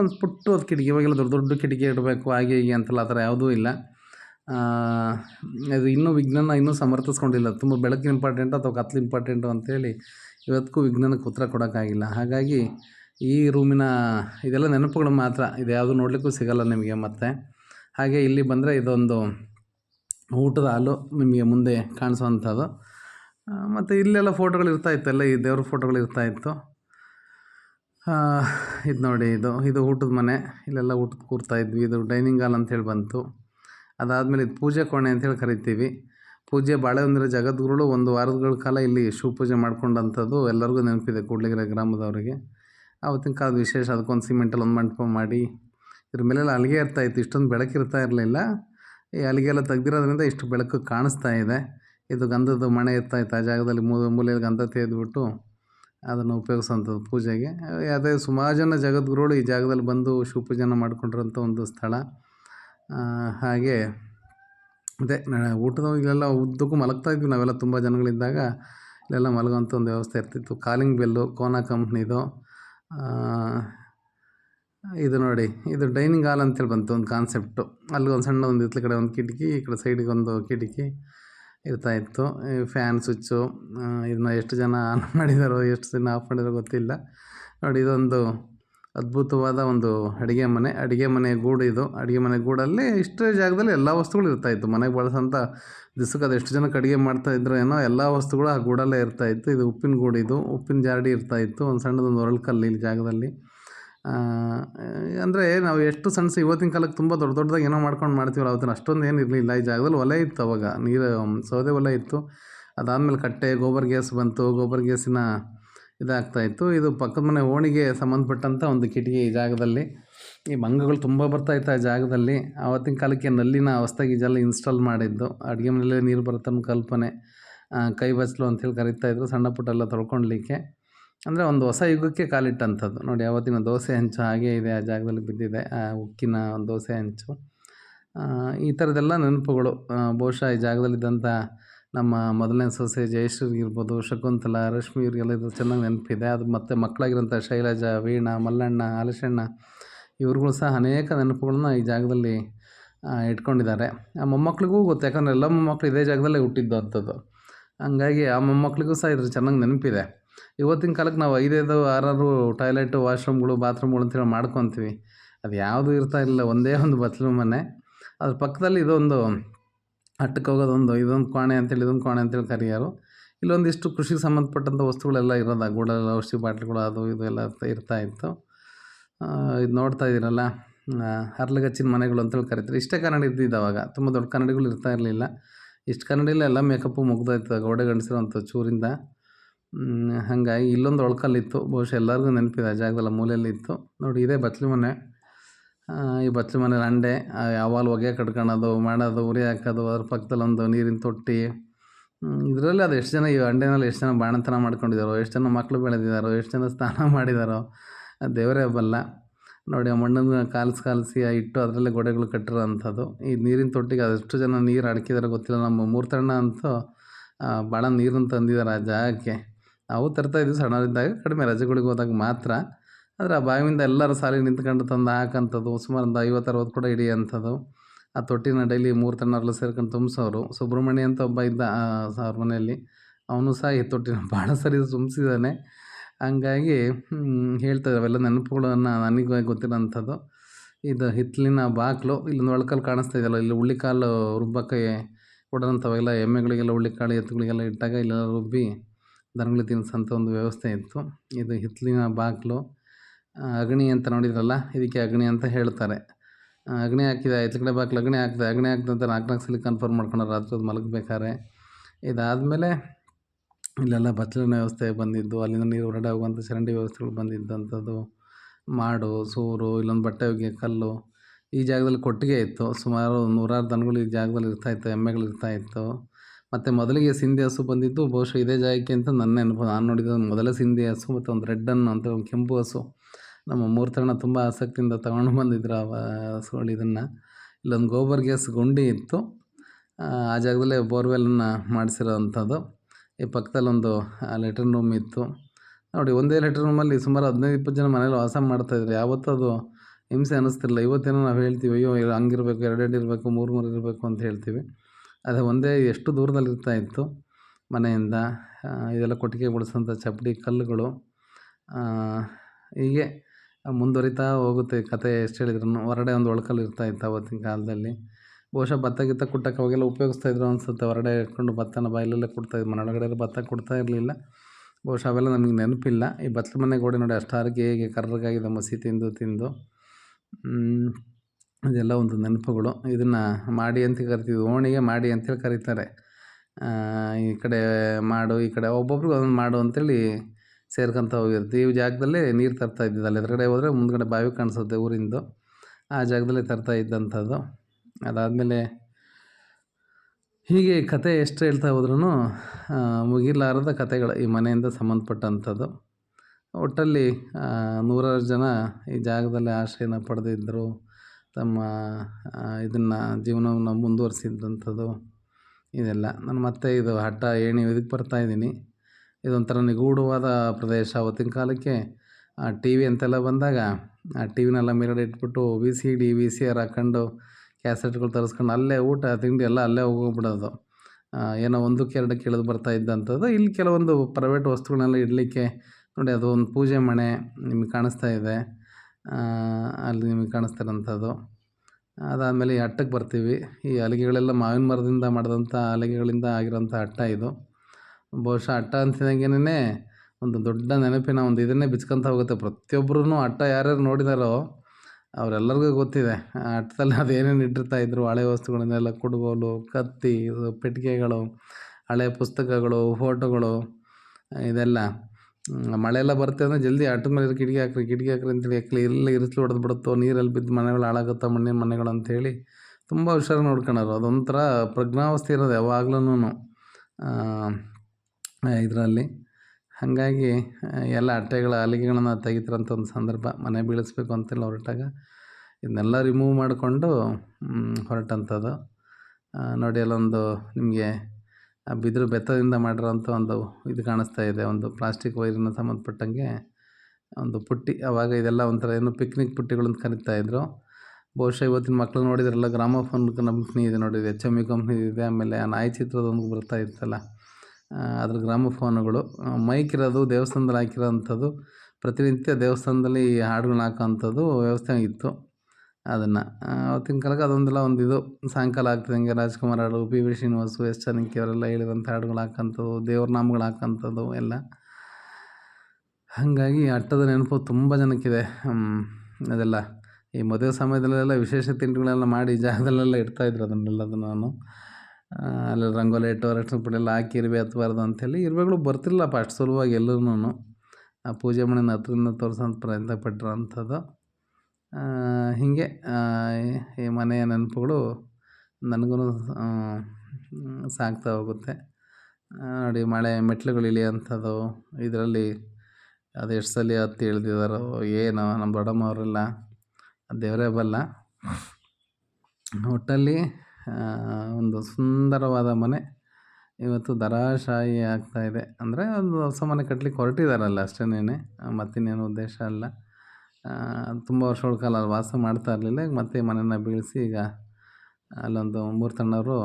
ಒಂದು ಪುಟ್ಟು ಅದು ಕಿಟಕಿ, ಇವಾಗೆಲ್ಲ ದೊಡ್ಡ ದೊಡ್ಡ ಕಿಟಕಿ ಇಡಬೇಕು ಹಾಗೆ ಹೀಗೆ ಅಂತಲ್ಲ ಆ ಥರ ಯಾವುದೂ ಇಲ್ಲ. ಅದು ಇನ್ನೂ ವಿಜ್ಞಾನ ಇನ್ನೂ ಸಮರ್ಥಿಸ್ಕೊಂಡಿಲ್ಲ. ತುಂಬ ಬೆಳಕು ಇಂಪಾರ್ಟೆಂಟು ಅಥವಾ ಕತ್ಲು ಇಂಪಾರ್ಟೆಂಟು ಅಂತೇಳಿ ಇವತ್ತಿಗೂ ವಿಜ್ಞಾನಕ್ಕೆ ಉತ್ತರ ಕೊಡೋಕ್ಕಾಗಿಲ್ಲ. ಹಾಗಾಗಿ ಈ ರೂಮಿನ ಇದೆಲ್ಲ ನೆನಪುಗಳು ಮಾತ್ರ. ಇದು ಯಾವುದು ನೋಡಲಿಕ್ಕೂ ಸಿಗಲ್ಲ ನಿಮಗೆ ಮತ್ತೆ. ಹಾಗೆ ಇಲ್ಲಿ ಬಂದರೆ ಇದೊಂದು ಊಟದ ಹಾಲು ನಿಮಗೆ ಮುಂದೆ ಕಾಣಿಸುವಂಥದ್ದು. ಮತ್ತು ಇಲ್ಲೆಲ್ಲ ಫೋಟೋಗಳು ಇರ್ತಾ ಇತ್ತು. ಈ ದೇವ್ರ ಫೋಟೋಗಳು ಇರ್ತಾ ಇತ್ತು. ಇದು ನೋಡಿ, ಇದು ಇದು ಊಟದ ಮನೆ. ಇಲ್ಲೆಲ್ಲ ಊಟಕ್ಕೆ ಕೂರ್ತಾ ಇದ್ವಿ. ಇದು ಡೈನಿಂಗ್ ಹಾಲ್ ಅಂತೇಳಿ ಬಂತು. ಅದಾದಮೇಲೆ ಇದು ಪೂಜೆ ಕೋಣೆ ಅಂತೇಳಿ ಕರಿತೀವಿ. ಪೂಜೆ ಬಾಳೆ ಹೊಂದಿರೋ ಜಗದ್ಗುರುಗಳು ಒಂದು ವಾರಗಳ ಕಾಲ ಇಲ್ಲಿ ಶಿವ ಪೂಜೆ ಮಾಡ್ಕೊಂಡಂಥದ್ದು ಎಲ್ಲರಿಗೂ ನೆನಪಿದೆ ಕೂಡ್ಲಿಗೆರೆ ಗ್ರಾಮದವರಿಗೆ. ಆವತ್ತಿನ ಕಾಲದ ವಿಶೇಷ, ಅದಕ್ಕೊಂದು ಸಿಮೆಂಟಲ್ಲಿ ಒಂದು ಮಂಟಪ ಮಾಡಿ. ಇದ್ರ ಮೇಲೆಲ್ಲ ಅಲ್ಲಿಗೆ ಇರ್ತಾ ಇತ್ತು. ಇಷ್ಟೊಂದು ಬೆಳಕಿರ್ತಾ ಇರಲಿಲ್ಲ. ಈ ಅಲ್ಲಿಗೆ ಎಲ್ಲ ತೆಗ್ದಿರೋದ್ರಿಂದ ಇಷ್ಟು ಬೆಳಕು ಕಾಣಿಸ್ತಾ ಇದೆ. ಇದು ಗಂಧದ ಮಣೆ ಇರ್ತಾ ಇತ್ತು. ಆ ಜಾಗದಲ್ಲಿ ಮೂಲೆ ಮೂಲೆಯಲ್ಲಿ ಗಂಧ ತೆಗೆದುಬಿಟ್ಟು ಅದನ್ನು ಉಪಯೋಗಿಸುವಂಥದ್ದು ಪೂಜೆಗೆ. ಅದೇ ಸುಮಾರು ಜನ ಜಗದ್ಗುರುಗಳು ಈ ಜಾಗದಲ್ಲಿ ಬಂದು ಶಿವಪೂಜೆನ ಮಾಡಿಕೊಂಡಿರೋಂಥ ಒಂದು ಸ್ಥಳ. ಹಾಗೆ ಅದೇ ಊಟದ ಇಲ್ಲೆಲ್ಲ ಉದ್ದಕ್ಕೂ ಮಲಗ್ತಾ ಇದ್ವಿ ನಾವೆಲ್ಲ ತುಂಬ ಜನಗಳಿದ್ದಾಗ. ಇಲ್ಲೆಲ್ಲ ಮಲಗುವಂಥ ಒಂದು ವ್ಯವಸ್ಥೆ ಇರ್ತಿತ್ತು. ಕಾಲಿಂಗ್ ಬೆಲ್ಲು, ಕೋನಾ ಕಂಪ್ನಿದು ಇದು. ನೋಡಿ, ಇದು ಡೈನಿಂಗ್ ಹಾಲ್ ಅಂತೇಳಿ ಬಂತು ಒಂದು ಕಾನ್ಸೆಪ್ಟು. ಅಲ್ಲಿ ಒಂದು ಸಣ್ಣ ಒಂದು ಇತ್ಲ ಕಡೆ ಒಂದು ಕಿಟಕಿ, ಈ ಕಡೆ ಸೈಡಿಗೆ ಒಂದು ಕಿಟಕಿ. ಇರ್ತಾ ಇತ್ತು ಫ್ಯಾನ್ ಸ್ವಿಚ್ಚು ಇದನ್ನ ಎಷ್ಟು ಜನ ಆನ್ [LAUGHS] ಮಾಡಿದಾರೋ, ಎಷ್ಟು ಜನ ಆಫ್ ಮಾಡಿದಾರೋ ಗೊತ್ತಿಲ್ಲ. ನೋಡಿ, ಇದೊಂದು ಅದ್ಭುತವಾದ ಒಂದು ಅಡುಗೆ ಮನೆ. ಅಡುಗೆ ಮನೆ ಗೂಡು ಇದು. ಅಡುಗೆ ಮನೆ ಗೂಡಲ್ಲಿ ಇಷ್ಟೇ ಜಾಗದಲ್ಲಿ ಎಲ್ಲ ವಸ್ತುಗಳು ಇರ್ತಾಯಿತ್ತು. ಮನೆಗೆ ಬಳಸೋಂಥ ದಿವ್ಸಕ್ಕೆ ಅದು ಎಷ್ಟು ಜನಕ್ಕೆ ಅಡುಗೆ ಮಾಡ್ತಾ ಇದ್ರು ಏನೋ ಎಲ್ಲ ವಸ್ತುಗಳು ಆ ಗೂಡಲ್ಲೇ ಇರ್ತಾಯಿತ್ತು. ಇದು ಉಪ್ಪಿನ ಗೂಡು ಇದು. ಉಪ್ಪಿನ ಜಾರಡಿ ಇರ್ತಾಯಿತ್ತು. ಒಂದು ಸಣ್ಣದೊಂದು ಒರಳ್ಕಲ್ಲು ಇಲ್ಲಿ ಜಾಗದಲ್ಲಿ. ಅಂದರೆ ನಾವು ಎಷ್ಟು ಸಣ್ಣ ಇವತ್ತಿನ ಕಾಲಕ್ಕೆ ತುಂಬ ದೊಡ್ಡ ದೊಡ್ಡದಾಗಿ ಏನೋ ಮಾಡ್ಕೊಂಡು ಮಾಡ್ತೀವಲ್ಲ, ಅವತ್ತಿನ ಅಷ್ಟೊಂದು ಏನು ಇರಲಿಲ್ಲ. ಈ ಜಾಗದಲ್ಲಿ ಒಲೆ ಇತ್ತು ಅವಾಗ. ನೀರು ಸೌದೆ ಒಲೆ ಇತ್ತು. ಅದಾದಮೇಲೆ ಕಟ್ಟೆ, ಗೋಬರ್ ಗ್ಯಾಸ್ ಬಂತು. ಗೋಬರ್ ಗ್ಯಾಸಿನ ಇದಾಗ್ತಾಯಿತ್ತು ಇದು ಪಕ್ಕದ ಮನೆ ಓಣಿಗೆ ಸಂಬಂಧಪಟ್ಟಂಥ ಒಂದು ಕಿಟಕಿ ಈ ಜಾಗದಲ್ಲಿ. ಈ ಮಂಗಗಳು ತುಂಬ ಬರ್ತಾಯಿತ್ತು ಆ ಜಾಗದಲ್ಲಿ. ಆವತ್ತಿನ ಕಾಲಕ್ಕೆ ನಲ್ಲಿನ ಹೊಸ್ದಾಗಿ ಜಲ್ಲ ಇನ್ಸ್ಟಾಲ್ ಮಾಡಿದ್ದು. ಅಡುಗೆ ಮನೆಯಲ್ಲೇ ನೀರು ಬರುತ್ತೆ ಅನ್ನೋ ಕಲ್ಪನೆ ಕೈ ಬಚ್ಚಲು ಅಂತೇಳಿ ಕರಿತಾಯಿದ್ರು ಸಣ್ಣ ಪುಟ್ಟ ಎಲ್ಲ ತೊಳ್ಕೊಳ್ಲಿಕ್ಕೆ ಅಂದರೆ ಒಂದು ಹೊಸ ಯುಗಕ್ಕೆ ಕಾಲಿಟ್ಟಂಥದ್ದು. ನೋಡಿ ಅವತ್ತಿನ ದೋಸೆ ಹಂಚು ಹಾಗೇ ಇದೆ, ಆ ಜಾಗದಲ್ಲಿ ಬಿದ್ದಿದೆ, ಆ ಉಕ್ಕಿನ ದೋಸೆ ಹಂಚು. ಈ ಥರದ್ದೆಲ್ಲ ನೆನಪುಗಳು. ಬಹುಶಃ ಈ ಜಾಗದಲ್ಲಿದ್ದಂಥ ನಮ್ಮ ಮೊದಲನೇ ಸೊಸೆ ಜಯಶ್ರೀಗಿರ್ಬೋದು ಶಕುಂತಲ, ರಶ್ಮಿ, ಇವರಿಗೆಲ್ಲ ಇದು ಚೆನ್ನಾಗಿ ನೆನಪಿದೆ. ಅದು ಮತ್ತು ಮಕ್ಕಳಾಗಿರೋಂಥ ಶೈಲಜಾ, ವೀಣಾ, ಮಲ್ಲಣ್ಣ, ಹಾಲಶಣ್ಣ, ಇವ್ರುಗಳು ಸಹ ಅನೇಕ ನೆನಪುಗಳನ್ನ ಈ ಜಾಗದಲ್ಲಿ ಇಟ್ಕೊಂಡಿದ್ದಾರೆ. ಆ ಮೊಮ್ಮಕ್ಳಿಗೂ ಗೊತ್ತು, ಯಾಕಂದರೆ ಎಲ್ಲ ಮೊಮ್ಮಕ್ಕಳು ಇದೇ ಜಾಗದಲ್ಲೇ ಹುಟ್ಟಿದ್ದು ಅಂಥದ್ದು. ಹಂಗಾಗಿ ಆ ಮೊಮ್ಮಕ್ಳಿಗೂ ಸಹ ಇದ್ರ ಚೆನ್ನಾಗಿ ನೆನಪಿದೆ. ಇವತ್ತಿನ ಕಾಲಕ್ಕೆ ನಾವು ಐದೈದು, ಆರಾರು ಟಾಯ್ಲೆಟು, ವಾಶ್ರೂಮ್ಗಳು, ಬಾತ್ರೂಮ್ಗಳು ಅಂತೇಳಿ ಮಾಡ್ಕೊತೀವಿ. ಅದು ಯಾವುದೂ ಇರ್ತಾ ಇಲ್ಲ ಒಂದೇ ಒಂದು ಬಚ್ಚಲು ಮನೆ. ಅದ್ರ ಪಕ್ಕದಲ್ಲಿ ಇದೊಂದು ಹಟ್ಟಕ್ಕೆ ಹೋಗೋದೊಂದು ಇದೊಂದು ಕೋಣೆ ಅಂತೇಳಿ, ಇದೊಂದು ಕೋಣೆ ಅಂತೇಳಿ ಕರೆಯೋರು. ಇಲ್ಲೊಂದಿಷ್ಟು ಕೃಷಿಗೆ ಸಂಬಂಧಪಟ್ಟಂಥ ವಸ್ತುಗಳೆಲ್ಲ ಇರೋದು ಗೂಡಲ್ಲಿ ಔಷಧಿ ಬಾಟ್ಲಿಗಳು ಅದು ಇದು ಎಲ್ಲ ಇರ್ತಾ ಇತ್ತು. ಇದು ನೋಡ್ತಾ ಇದ್ದೀರಲ್ಲ ಹರ್ಲಗಚ್ಚಿನ ಮನೆಗಳು ಅಂತೇಳಿ ಕರಿತಾರೆ. ಇಷ್ಟೇ ಕನ್ನಡ ಇದ್ದಿದ್ದು ಅವಾಗ. ತುಂಬ ದೊಡ್ಡ ಕನ್ನಡಿಗಳು ಇರ್ತಾ ಇರಲಿಲ್ಲ. ಇಷ್ಟು ಕನ್ನಡಿಲ್ಲ ಎಲ್ಲ ಮೇಕಪ್ಪು ಮುಗ್ದಾಯ್ತು, ಗೋಡೆ ಗಂಡಸಿರೋಂಥ ಚೂರಿಂದ. ಹಾಗಾಗಿ ಇಲ್ಲೊಂದು ಒಳ್ಕಲ್ಲಿತ್ತು. ಬಹುಶಃ ಎಲ್ಲರಿಗೂ ನೆನಪಿದೆ, ಆ ಜಾಗದಲ್ಲಿ ಮೂಲೆಯಲ್ಲಿ ಇತ್ತು ನೋಡಿ, ಇದೇ ಬಚ್ಚಲು ಮನೆ. ಈ ಬಚ್ಚಲು ಮನೆ ಅಂಡೆ ಯಾವಾಗ ಹೊಗೆ ಕಟ್ಕೊಳೋದು ಮಾಡೋದು, ಉರಿ ಹಾಕೋದು, ಅದ್ರ ಪಕ್ಕದಲ್ಲಿ ಒಂದು ನೀರಿನ ತೊಟ್ಟಿ. ಇದರಲ್ಲಿ ಅದು ಎಷ್ಟು ಜನ ಈ ಅಂಡೆನಲ್ಲಿ ಎಷ್ಟು ಜನ ಬಾಣಂತನ ಮಾಡ್ಕೊಂಡಿದ್ದಾರೋ ಎಷ್ಟು ಜನ ಮಕ್ಕಳು ಬೆಳೆದಿದ್ದಾರೋ ಎಷ್ಟು ಜನ ಸ್ನಾನ [LAUGHS] ಮಾಡಿದಾರೋ ದೇವರೇ ಬಲ್ಲ ನೋಡಿ, ಆ ಮಣ್ಣನ್ನು ಕಾಲಿಸಿ ಕಾಲಿಸಿ ಇಟ್ಟು ಅದರಲ್ಲೇ ಗೋಡೆಗಳು ಕಟ್ಟಿರೋ ಅಂಥದ್ದು ಈ ನೀರಿನ ತೊಟ್ಟಿಗೆ ಅದೆಷ್ಟು ಜನ ನೀರು ಅಡಕಿದಾರೋ ಗೊತ್ತಿಲ್ಲ. ನಮ್ಮ ಮೂರ್ತಣ್ಣ ಅಂತೂ ಭಾಳ ನೀರನ್ನು ತಂದಿದ್ದಾರೆ ಆ ಜಾಗಕ್ಕೆ. ನಾವು ತರ್ತಾ ಇದ್ವಿ ಸಣ್ಣವರಿದ್ದಾಗ, ಕಡಿಮೆ ರಜೆಗಳಿಗೆ ಹೋದಾಗ ಮಾತ್ರ. ಆದರೆ ಆ ಬಾವಿಯಿಂದ ಎಲ್ಲರೂ ಸಾಲಿ ನಿಂತ್ಕೊಂಡು ತಂದು ಹಾಕಂಥದ್ದು ಸುಮಾರು ಒಂದು ಐವತ್ತು ಅರವತ್ತು ಕೂಡ ಹಿಡಿಯೋಂಥದ್ದು ಆ ತೊಟ್ಟಿನ ಡೈಲಿ ಮೂರು ತಣ್ಣರೆಲ್ಲ ಸೇರ್ಕೊಂಡು ತುಂಬಿಸೋರು. ಸುಬ್ರಹ್ಮಣ್ಯ ಅಂತ ಒಬ್ಬ ಇದ್ದ ಅವ್ರ ಮನೆಯಲ್ಲಿ. ಅವನು ಸಹ ಈ ತೊಟ್ಟಿನ ಭಾಳ ಸರಿ ತುಂಬಿಸಿದ್ದಾನೆ. ಹಂಗಾಗಿ ಹೇಳ್ತಾ ಅವೆಲ್ಲ ನೆನಪುಗಳನ್ನು ನನಗೆ ಗೊತ್ತಿರೋಂಥದ್ದು. ಇದು ಹಿತ್ತಲಿನ ಬಾಕ್ಲು, ಇಲ್ಲೊಂದು ಒಳಕಲ್ಲು ಕಾಣಿಸ್ತಾ ಇದೆಯಲ್ಲ, ಇಲ್ಲಿ ಹುಳ್ಳಿಕಾಳು ರುಬ್ಬಕ್ಕೆ ಕೊಡೋಂಥವೆಲ್ಲ ಎಮ್ಮೆಗಳಿಗೆಲ್ಲ, ಹುಳ್ಳಿಕಾಳು ಎತ್ತುಗಳಿಗೆಲ್ಲ ಇಟ್ಟಾಗ ಇಲ್ಲೆಲ್ಲ ರುಬ್ಬಿ ದನಗಳಿಗೆ ತಿನ್ನಿಸೋಂಥ ಒಂದು ವ್ಯವಸ್ಥೆ ಇತ್ತು. ಇದು ಹಿತ್ತಲಿನ ಬಾಗಿಲು ಅಗ್ನಿ ಅಂತ ನೋಡಿದ್ರಲ್ಲ? ಇದಕ್ಕೆ ಅಗ್ನಿ ಅಂತ ಹೇಳ್ತಾರೆ. ಅಗ್ನಿ ಅಗಣಿ ಹಾಕಿದ ಕಡೆ ಬಾಗಿಲು ಅಗಣಿ ಹಾಕಿದೆ. ಅಗಣಿ ಅಂತ ನಾಲ್ಕು ನಾಲ್ಕು ಸಲ ಕನ್ಫರ್ಮ್ ಮಾಡ್ಕೊಂಡು ರಾತ್ರಿ ಅದು ಮಲಗಬೇಕಾದ್ರೆ. ಇದಾದಮೇಲೆ ಇಲ್ಲೆಲ್ಲ ಬಚ್ಚಲಿನ ವ್ಯವಸ್ಥೆ ಬಂದಿದ್ದು, ಅಲ್ಲಿಂದ ನೀರು ಹೊರಡೆ ಹೋಗುವಂಥ ಚರಂಡಿ ವ್ಯವಸ್ಥೆಗಳು ಬಂದಿದ್ದಂಥದ್ದು. ಮಾಡು, ಸೂರು, ಇಲ್ಲೊಂದು ಬಟ್ಟೆ ಒಗೆಯೋ ಕಲ್ಲು. ಈ ಜಾಗದಲ್ಲಿ ಕೊಟ್ಟಿಗೆ ಇತ್ತು. ಸುಮಾರು ನೂರಾರು ದನಗಳು ಈ ಜಾಗದಲ್ಲಿ ಇರ್ತಾಯಿತ್ತು ಎಮ್ಮೆಗಳು ಇರ್ತಾಯಿತ್ತು ಮತ್ತು ಮೊದಲಿಗೆ ಸಿಂಧಿ ಹಸು ಬಂದಿದ್ದು ಬಹುಶಃ ಇದೇ ಜಾಗಕ್ಕೆ ಅಂತ ನನ್ನ ಅನುಭವ. ನಾನು ನೋಡಿದ ಮೊದಲ ಸಿಂಧಿ ಹಸು ಮತ್ತು ಒಂದು ರೆಡ್ ಅನ್ನು ಅಂತ ಒಂದು ಕೆಂಪು ಹಸು. ನಮ್ಮ ಮೂರ್ತಣ್ಣ ತುಂಬ ಆಸಕ್ತಿಯಿಂದ ತಗೊಂಡು ಬಂದಿದ್ರು ಆ ಹಸುಗಳು ಇದನ್ನು. ಇಲ್ಲೊಂದು ಗೋಬರ್ ಗ್ಯಾಸ್ ಗುಂಡಿ ಇತ್ತು. ಆ ಜಾಗದಲ್ಲೇ ಬೋರ್ವೆಲನ್ನು ಮಾಡಿಸಿರೋ ಅಂಥದ್ದು ಈ ಪಕ್ಕದಲ್ಲೊಂದು ಲೆಟ್ರಿನ್ ರೂಮ್ ಇತ್ತು. ನೋಡಿ, ಒಂದೇ ಲೆಟ್ರಿನ್ ರೂಮಲ್ಲಿ ಸುಮಾರು ಹದಿನೈದು, ಇಪ್ಪತ್ತು ಜನ ಮನೇಲಿ ವಾಸ ಮಾಡ್ತಾಯಿದ್ರು ಯಾವತ್ತೂ ಅದು ಹಿಂಸೆ ಅನ್ನಿಸ್ತಿರಲಿಲ್ಲ ಇವತ್ತೇನೋ ನಾವು ಹೇಳ್ತೀವಿ, ಅಯ್ಯೋ, ಹಂಗಿರ್ಬೇಕು, ಎರಡೆರಡು ಇರಬೇಕು, ಮೂರು ಮೂರು ಇರಬೇಕು ಅಂತ ಹೇಳ್ತೀವಿ. ಅದು ಒಂದೇ ಎಷ್ಟು ದೂರದಲ್ಲಿ ಇರ್ತಾ ಇತ್ತು, ಮನೆಯಿಂದ ಇದೆಲ್ಲ ಕೊಟ್ಟಿಗೆ ಬಿಡಿಸೋಂಥ ಚಪ್ಪಡಿ, ಕಲ್ಲುಗಳು ಹೀಗೆ ಮುಂದುವರಿತಾ ಹೋಗುತ್ತೆ ಕತೆ ಎಷ್ಟು ಹೇಳಿದ್ರು ಹೊರಡೆ ಒಂದು ಒಳಕಲ್ಲು ಇರ್ತಾ ಇತ್ತು ಆವತ್ತಿನ ಕಾಲದಲ್ಲಿ. ಬಹುಶಃ ಭತ್ತ, ಗಿತ್ತ ಕುಟ್ಟಕ್ಕೆ ಅವಾಗೆಲ್ಲ ಉಪಯೋಗಿಸ್ತಾ ಇದ್ರು ಅನಿಸುತ್ತೆ. ಹೊರಡೆ ಇಟ್ಕೊಂಡು ಭತ್ತನ ಬಾಯಲೆಲ್ಲ ಕೊಡ್ತಾಯಿದ್ರು ಮನೆಯೊಳಗಡೆ ಭತ್ತ ಕೊಡ್ತಾ ಇರಲಿಲ್ಲ. ಬಹುಶಃ ಅವೆಲ್ಲ ನಮಗೆ ನೆನಪಿಲ್ಲ. ಈ ಬತ್ತಲ ಮನೆ ಗೋಡೆ ನೋಡಿ ಅಷ್ಟಾರಿಗೆ ಹೇಗೆ ಕರ್ರಗಾಗಿದೆ ಮಸಿ ತಿಂದು ತಿಂದು. ಇದೆಲ್ಲ ಒಂದು ನೆನಪುಗಳು. ಇದನ್ನು ಮಾಡಿ ಅಂತ ಕರಿತೀವಿ. ಓಣಿಗೆ ಮಾಡಿ ಅಂತೇಳಿ ಕರೀತಾರೆ. ಈ ಕಡೆ ಮಾಡು, ಈ ಕಡೆ ಒಬ್ಬೊಬ್ರಿಗೆ ಒಂದೊಂದು ಮಾಡು ಅಂತೇಳಿ ಸೇರ್ಕೊಂತ ಹೋಗಿರ್ತೀವಿ. ಈ ಜಾಗದಲ್ಲೇ ನೀರು ತರ್ತಾ ಇದ್ದಿದ್ದು. ಅಲ್ಲಿ ಎದುರುಗಡೆ ಹೋದರೆ ಮುಂದ್ಗಡೆ ಬಾವಿ ಕಾಣಿಸುತ್ತೆ ಊರಿಂದು. ಆ ಜಾಗದಲ್ಲೇ ತರ್ತಾ ಇದ್ದಂಥದ್ದು. ಅದಾದಮೇಲೆ ಹೀಗೆ ಕತೆ ಎಷ್ಟು ಹೇಳ್ತಾ ಹೋದ್ರೂ ಮುಗಿಲಾರದ ಕತೆಗಳು ಈ ಮನೆಯಿಂದ ಸಂಬಂಧಪಟ್ಟಂಥದ್ದು. ಒಟ್ಟಲ್ಲಿ ನೂರಾರು ಜನ ಈ ಜಾಗದಲ್ಲಿ ಆಶ್ರಯನ ಪಡೆದಿದ್ದರು ತಮ್ಮ ಇದನ್ನು ಜೀವನವನ್ನ ಮುಂದುವರಿಸಿದಂಥದ್ದು ಇದೆಲ್ಲ. ನಾನು ಮತ್ತೆ ಇದು ಹಠ ಏಣಿ ಇದಕ್ಕೆ ಬರ್ತಾಯಿದ್ದೀನಿ ಇದೊಂಥರ ನಿಗೂಢವಾದ ಪ್ರದೇಶ. ಅವತ್ತಿನ ಕಾಲಕ್ಕೆ ಟಿ ವಿ ಅಂತೆಲ್ಲ ಬಂದಾಗ ಆ ಟಿ ವಿನೆಲ್ಲ ಮೇಲ್ಗಡೆ ಇಟ್ಬಿಟ್ಟು V C D V C R ಹಾಕ್ಕೊಂಡು ಕ್ಯಾಸೆಟ್ಗಳು ತರಿಸ್ಕೊಂಡು ಅಲ್ಲೇ ಊಟ ತಿಂಡಿ ಎಲ್ಲ ಅಲ್ಲೇ ಹೋಗ್ಬಿಡೋದು. ಏನೋ ಒಂದಕ್ಕೆ ಎರಡಕ್ಕೆ ಇಳಿದು ಬರ್ತಾ ಇದ್ದಂಥದ್ದು. ಇಲ್ಲಿ ಕೆಲವೊಂದು ಪ್ರೈವೇಟ್ ವಸ್ತುಗಳನ್ನೆಲ್ಲ ಇಡಲಿಕ್ಕೆ ನೋಡಿ ಅದು ಒಂದು ಪೂಜೆ ಮನೆ ನಿಮಗೆ ಕಾಣಿಸ್ತಾ ಇದೆ. ಆ, ಅಲ್ಲಿ ನಿಮಗೆ ಕಾಣಿಸ್ತಿರೋಂಥದ್ದು ಅದಾದಮೇಲೆ ಈ ಅಟ್ಟಕ್ಕೆ ಬರ್ತೀವಿ. ಈ ಹಲಿಗೆಗಳೆಲ್ಲ ಮಾವಿನ ಮರದಿಂದ ಮಾಡಿದಂಥ ಹಲಿಗೆಗಳಿಂದ ಆಗಿರೋಂಥ ಅಟ್ಟ ಇದು. ಬಹುಶಃ ಅಟ್ಟ ಅಂತಿದಂಗೆನೇ ಒಂದು ದೊಡ್ಡ ನೆನಪಿನ ಒಂದು ಇದನ್ನೇ ಬಿಚ್ಕೊಂತ ಹೋಗುತ್ತೆ. ಪ್ರತಿಯೊಬ್ಬರೂ ಅಟ್ಟ ಯಾರ್ಯಾರು ನೋಡಿದಾರೋ ಅವರೆಲ್ಲರಿಗೂ ಗೊತ್ತಿದೆ. ಆ ಅಟ್ಟದಲ್ಲಿ ಅದೇನೇನು ಇಟ್ಟಿರ್ತಾ ಇದ್ರು, ಹಳೆ ವಸ್ತುಗಳನ್ನೆಲ್ಲ ಕುಡುಗೋಲು, ಕತ್ತಿ ಪೆಟ್ಟಿಗೆಗಳು, ಹಳೆ ಪುಸ್ತಕಗಳು, ಫೋಟೋಗಳು, ಇದೆಲ್ಲ. ಮಳೆ ಎಲ್ಲ ಬರುತ್ತೆ ಅಂದರೆ ಜಲ್ದಿ ಆಟದ ಮೇಲೆ ಕಿಟಕಿ ಹಾಕ್ರಿ ಕಿಟಕಿ ಹಾಕ್ರಿ ಅಂತೇಳಿ ಎಕ್ಲಿ ಎಲ್ಲ ಇರಿಸ್ಲು ಹೊಡೆದು ಬಿಡುತ್ತೋ ನೀರಲ್ಲಿ ಬಿದ್ದು ಮನೆಗಳು ಹಾಳಾಗುತ್ತೋ ಮಣ್ಣಿನ ಮನೆಗಳು ಅಂಥೇಳಿ ತುಂಬ ಹುಷಾರು ನೋಡ್ಕೊಳೋರು ಅದೊಂಥರ ಪ್ರಜ್ಞಾವಸ್ಥೆ ಇರೋದು ಯಾವಾಗ್ಲೂ ಇದರಲ್ಲಿ. ಹಾಗಾಗಿ ಎಲ್ಲ ಅಟ್ಟೆಗಳ ಅಲಿಗೆಗಳನ್ನು ತೆಗಿತಾರಂಥ ಒಂದು ಸಂದರ್ಭ. ಮನೆ ಬೀಳಿಸ್ಬೇಕು ಅಂತೇಳಿ ಹೊರಟಾಗ ಇದನ್ನೆಲ್ಲ ರಿಮೂವ್ ಮಾಡಿಕೊಂಡು ಹೊರಟಂಥದ್ದು. ನೋಡಿ ಅಲ್ಲೊಂದು ನಿಮಗೆ ಬಿದಿರು ಬೆತ್ತದಿಂದ ಮಾಡಿರೋಂಥ ಒಂದು ಇದು ಕಾಣಿಸ್ತಾ ಇದೆ ಒಂದು ಪ್ಲಾಸ್ಟಿಕ್ ವೈರಿನ ಸಂಬಂಧಪಟ್ಟಂಗೆ ಒಂದು ಪುಟ್ಟಿ. ಆವಾಗ ಇದೆಲ್ಲ ಒಂಥರ ಏನು ಪಿಕ್ನಿಕ್ ಪುಟ್ಟಿಗಳು ಅಂತ ಕರಿತಾ ಇದ್ರು. ಬಹುಶಃ ಇವತ್ತಿನ ಮಕ್ಕಳು ನೋಡಿದ್ರಲ್ಲ ಗ್ರಾಮೋಫೋನ್ ಕಂಪ್ನಿ ಇದೆ ನೋಡಿ ಎಚ್ ಎಂ ಇ ಕಂಪ್ನಿ ಇದೆ ಆಮೇಲೆ ಆ ನಾಯಿ ಚಿತ್ರದೊಂದು ಬರ್ತಾ ಇತ್ತಲ್ಲ ಆ, ಅದ್ರ ಗ್ರಾಮೋಫೋನುಗಳು. ಮೈಕ್ ಇರೋದು ದೇವಸ್ಥಾನದಲ್ಲಿ ಹಾಕಿರೋಂಥದ್ದು ಪ್ರತಿನಿತ್ಯ ದೇವಸ್ಥಾನದಲ್ಲಿ ಹಾಡುಗಳನ್ನ ಹಾಕೋಂಥದ್ದು ವ್ಯವಸ್ಥೆ ಇತ್ತು. ಅದನ್ನು. ಅವತ್ತಿನ ಕಾಲಕ್ಕೆ ಅದೊಂದೆಲ್ಲ ಒಂದು ಇದು ಸಾಯಂಕಾಲ ಆಗ್ತಿದ್ದಂಗೆ ರಾಜ್ಕುಮಾರ್ ಹಾಡು P V Srinivas, S. Chanakya ಅವರೆಲ್ಲ ಹೇಳಿದಂಥ ಹಾಡುಗಳು ಹಾಕೋಂಥದ್ದು, ದೇವ್ರ ನಾಮಗಳು ಹಾಕೋಂಥದ್ದು ಎಲ್ಲ. ಹಾಗಾಗಿ ಅಟ್ಟದ ನೆನಪು ತುಂಬ ಜನಕ್ಕಿದೆ. ಅದೆಲ್ಲ. ಈ ಮದುವೆ ಸಮಯದಲ್ಲೆಲ್ಲ ವಿಶೇಷ ತಿಂಡಿಗಳೆಲ್ಲ ಮಾಡಿ ಜಾಗದಲ್ಲೆಲ್ಲ ಇಡ್ತಾಯಿದ್ರು ಅದನ್ನೆಲ್ಲದನ್ನು ನಾನು. ಅಲ್ಲಿ ರಂಗೋಲಿ ಇಟ್ಟು ಅರಕ್ಷಣ ಪುಡಿ ಎಲ್ಲ ಹಾಕಿ ಇರುವೆ ಹತ್ಬಾರ್ದು ಅಂಥೇಳಿ ಇರುವೆಗಳು ಬರ್ತಿರ್ಲಪ್ಪ ಅಷ್ಟು ಸುಲಭವಾಗಿ ಎಲ್ಲರೂ ಆ, ಪೂಜೆ ಮನೆನ ಹತ್ರದಿಂದ ತೋರ್ಸೋಂಥ ಪ್ರಯತ್ನ ಪಟ್ಟಿರೋ ಅಂಥದ್ದು. ಹೀಗೆ ಈ ಮನೆಯ ನೆನಪುಗಳು ನನಗೂ ಸಾಗ್ತಾ ಹೋಗುತ್ತೆ. ನೋಡಿ, ಮಳೆ ಮೆಟ್ಲುಗಳು ಇಳಿಯೋಂಥದ್ದು ಇದರಲ್ಲಿ ಅದು ಎಷ್ಟು ಸಲ ಹತ್ತಿ ಇಳ್ದಿದ್ದಾರೋ, ಏನೋ, ನಮ್ಮ ದೊಡ್ಡಮ್ಮ ಅವರೆಲ್ಲ ದೇವರೇ ಬಲ್ಲ. ಒಟ್ಟಲ್ಲಿ ಒಂದು ಸುಂದರವಾದ ಮನೆ ಇವತ್ತು ದರಾಶಾಹಿ ಆಗ್ತಾ ಇದೆ. ಅಂದರೆ ಒಂದು ಹೊಸ ಮನೆ ಕಟ್ಲಿಕ್ಕೆ ಹೊರಟಿದ್ದಾರಲ್ಲ ಅಷ್ಟೇನೇ ಮತ್ತಿನ್ನೇನು ಉದ್ದೇಶ ಅಲ್ಲ. ತುಂಬ ವರ್ಷಗಳ ಕಾಲ ಅಲ್ಲಿ ವಾಸ ಮಾಡ್ತಾ ಇರಲಿಲ್ಲ. ಈಗ ಮತ್ತೆ ಮನೆನ ಬೀಳಿಸಿ ಈಗ ಅಲ್ಲೊಂದು ಮೂರ್ತಣ್ಣವರು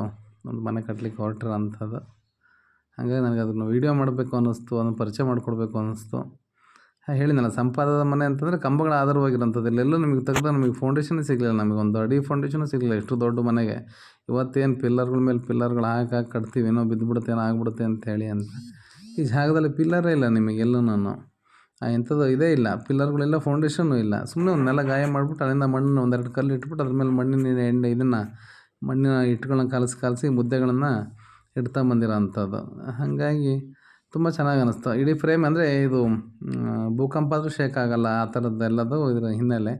ಒಂದು ಮನೆ ಕಟ್ಟಲಿಕ್ಕೆ ಹೊರಟ್ರು ಅಂಥದ್ದು. ಹಾಗಾಗಿ ನನಗೆ ಅದನ್ನು ವೀಡಿಯೋ ಮಾಡಬೇಕು ಅನ್ನಿಸ್ತು, ಅದನ್ನು ಪರಿಚಯ ಮಾಡಿಕೊಡ್ಬೇಕು ಅನ್ನಿಸ್ತು. ಹೇಳಿದ್ನಲ್ಲ, ಸಂಪಾದದ ಮನೆ ಅಂತಂದರೆ ಕಂಬಗಳ ಆಧಾರವಾಗಿರೋಂಥದ್ದು ಇಲ್ಲೆಲ್ಲೂ ನಿಮಗೆ ತೆಗೆದು ನಮಗೆ ಫೌಂಡೇಶನ್ ಸಿಗಲಿಲ್ಲ, ನಮಗೆ ಒಂದು ಅಡಿ ಫೌಂಡೇಶನ್ ಸಿಗಲಿಲ್ಲ ಎಷ್ಟು ದೊಡ್ಡ ಮನೆಗೆ. ಇವತ್ತೇನು ಪಿಲ್ಲರ್ಗಳ ಮೇಲೆ ಪಿಲ್ಲರ್ಗಳು ಹಾಕಿ ಹಾಕಿ ಕಟ್ತೀವಿ, ಏನೋ ಬಿದ್ದುಬಿಡುತ್ತೆ ಏನೋ ಆಗ್ಬಿಡುತ್ತೆ ಅಂತೇಳಿ ಅಂತ ಈ ಜಾಗದಲ್ಲಿ ಪಿಲ್ಲರೇ ಇಲ್ಲ ನಿಮಗೆ ಇಂಥದ್ದು ಇದೇ ಇಲ್ಲ. ಪಿಲ್ಲರ್ಗಳೆಲ್ಲ ಫೌಂಡೇಶನ್ನು ಇಲ್ಲ. ಸುಮ್ಮನೆ ಒಂದು ನೆಲ ಗಾಯ ಮಾಡಿಬಿಟ್ಟು ಅಲ್ಲಿಂದ ಮಣ್ಣನ್ನು ಒಂದೆರಡು ಕಲ್ಲು ಇಟ್ಬಿಟ್ಟು ಅದ್ರ ಮೇಲೆ ಮಣ್ಣಿನ ಎಣ್ಣೆ ಇದನ್ನು ಮಣ್ಣಿನ ಹಿಟ್ಗಳನ್ನ ಕಲಸಿ ಕಲಸಿ ಮುದ್ದೆಗಳನ್ನು ಇಡ್ತಾ ಬಂದಿರೋ ಅಂಥದ್ದು ಹಾಗಾಗಿ ತುಂಬ ಚೆನ್ನಾಗಿ ಅನ್ನಿಸ್ತು ಇಡೀ ಫ್ರೇಮ್ ಅಂದರೆ ಇದು ಭೂಕಂಪ ಆದರೂ ಶೇಕ್ ಆಗಲ್ಲ, ಆ ಥರದ್ದೆಲ್ಲದು ಇದರ ಹಿನ್ನೆಲೆ.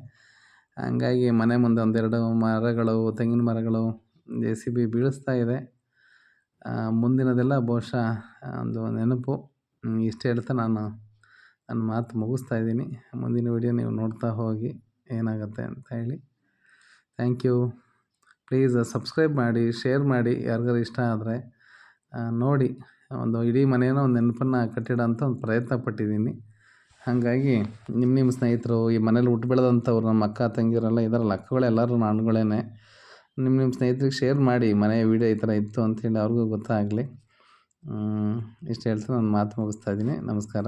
ಹಂಗಾಗಿ ಮನೆ ಮುಂದೆ ಒಂದೆರಡು ಮರಗಳು, ತೆಂಗಿನ ಮರಗಳು ಜೆ ಸಿ ಬಿ ಬೀಳಿಸ್ತಾ ಇದೆ. ಮುಂದಿನದೆಲ್ಲ ಬಹುಶಃ ಒಂದು ನೆನಪು. ಇಷ್ಟು ಹೇಳ್ತಾ ನಾನು. ನನ್ನ ಮಾತು ಮುಗಿಸ್ತಾ ಇದ್ದೀನಿ. ಮುಂದಿನ ವಿಡಿಯೋ ನೀವು ನೋಡ್ತಾ ಹೋಗಿ ಏನಾಗುತ್ತೆ ಅಂತ ಹೇಳಿ. ಥ್ಯಾಂಕ್ ಯು ಪ್ಲೀಸ್ ಸಬ್ಸ್ಕ್ರೈಬ್ ಮಾಡಿ ಶೇರ್ ಮಾಡಿ ಯಾರಿಗಾರು ಇಷ್ಟ ಆದರೆ ನೋಡಿ, ಒಂದು ಇಡೀ ಮನೆಯೋ ಒಂದು ನೆನಪನ್ನು ಕಟ್ಟಿಡೋ ಅಂತ ಒಂದು ಪ್ರಯತ್ನ ಪಟ್ಟಿದ್ದೀನಿ. ಹಾಗಾಗಿ ನಿಮ್ಮ ನಿಮ್ಮ ಸ್ನೇಹಿತರು, ಈ ಮನೇಲಿ ಹುಟ್ಟು ಬೆಳೆದಂಥವ್ರು, ನಮ್ಮ ಅಕ್ಕ, ತಂಗಿಯರೆಲ್ಲ ಇದರ ಅಕ್ಕಗಳು ಎಲ್ಲರೂ ನಾನುಗಳೇ ನಿಮ್ಮ ನಿಮ್ಮ ಸ್ನೇಹಿತರಿಗೆ ಶೇರ್ ಮಾಡಿ, ಮನೆಯ ವೀಡಿಯೋ ಈ ಥರ ಇತ್ತು ಅಂತೇಳಿ ಅವ್ರಿಗೂ ಗೊತ್ತಾಗಲಿ. ಇಷ್ಟು ಹೇಳ್ತಾ ನಾನು ಮಾತು ಮುಗಿಸ್ತಾ ಇದ್ದೀನಿ. ನಮಸ್ಕಾರ.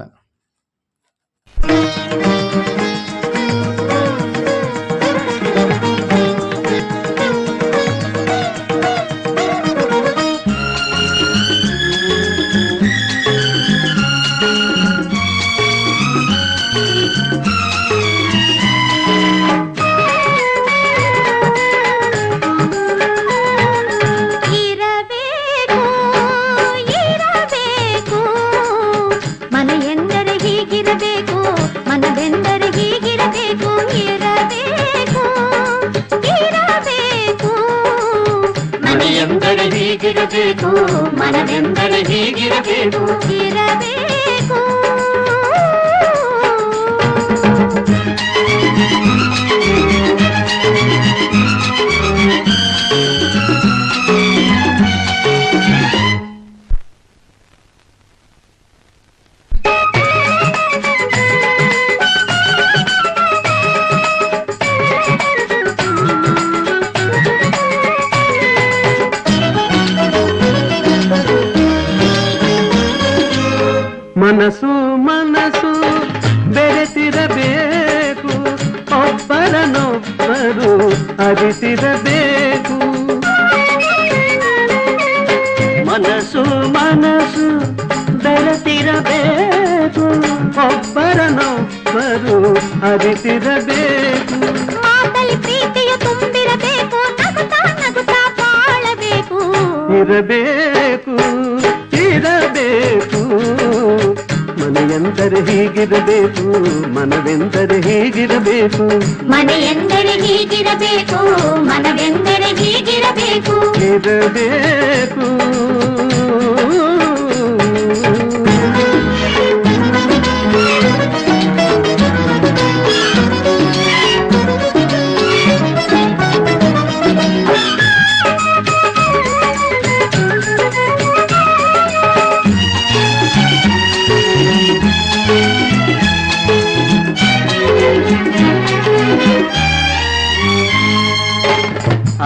ಇರಬೇಕು ಹೀಗಿರಬೇಕು ಮನೆಯೆಂದರೆ ಹೀಗಿರಬೇಕು ಮನವೆಂದರೆ ಹೀಗಿರಬೇಕು. ಮನೆಯೆಂದರೆ ಹೀಗಿರಬೇಕು ಮನವೆಂದರೆ ಹೀಗಿರಬೇಕು. ಇರಬೇಕು.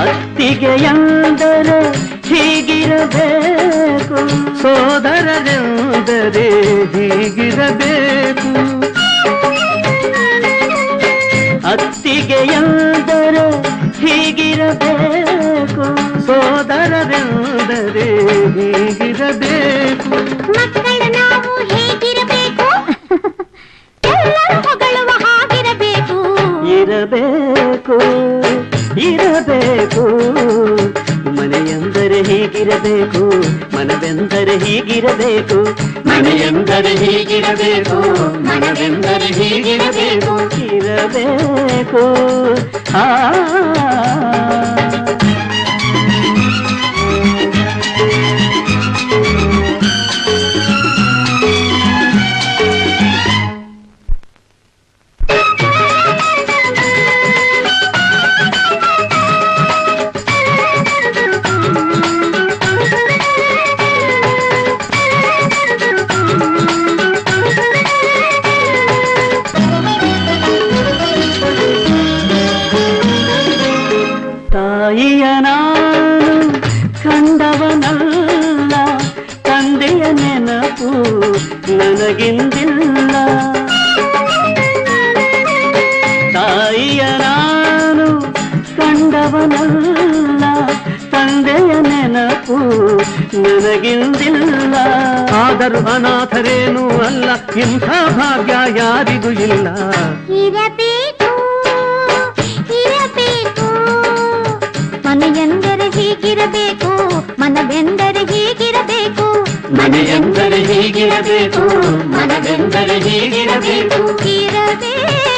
ಅತ್ತಿಗೆ ಎಂದರೆ ಹೀಗಿರಬೇಕು. ಸೋದರರೆಂದರೆ ಹೀಗಿರಬೇಕು. ಅತ್ತಿಗೆ ಎಂದರೆ ಹೀಗಿರಬೇಕು. ಸೋದರರೆಂದರೆ ಹೀಗಿರಬೇಕು. ಮಕ್ಕಳು ನಾವು ಹೇಗಿರಬೇಕು? ಎಲ್ಲರೂ ಹೊಗಳುವ ಹಾಗಿರಬೇಕು. ಇರಬೇಕು. ಇರಬೇಕು ಮನೆಯೆಂದರೆ ಹೀಗಿರಬೇಕು ಮನವೆಂದರೆ ಹೀಗಿರಬೇಕು. ಮನೆಯೆಂದರೆ ಹೀಗಿರಬೇಕು ಮನವೆಂದರೆ ಹೀಗಿರಬೇಕು. ಇರಬೇಕು. ಆ ನನಗಿಂದಿಲ್ಲ. ಆದರೂ ಅನಾಥರೇನೂ ಅಲ್ಲ, ಇಂಥ ಭಾಗ್ಯ ಯಾರಿಗೂ ಇಲ್ಲ. ಇರಬೇಕು ಇರಬೇಕು. ಮನೆಯೆಂದರೆ ಹೀಗಿರಬೇಕು, ಮನವೆಂದರೆ ಹೀಗಿರಬೇಕು. ಮನೆಯೆಂದರೆ ಹೀಗಿರಬೇಕು, ಮನವೆಂದರೆ ಹೀಗಿರಬೇಕು. ಇರಬೇಕು.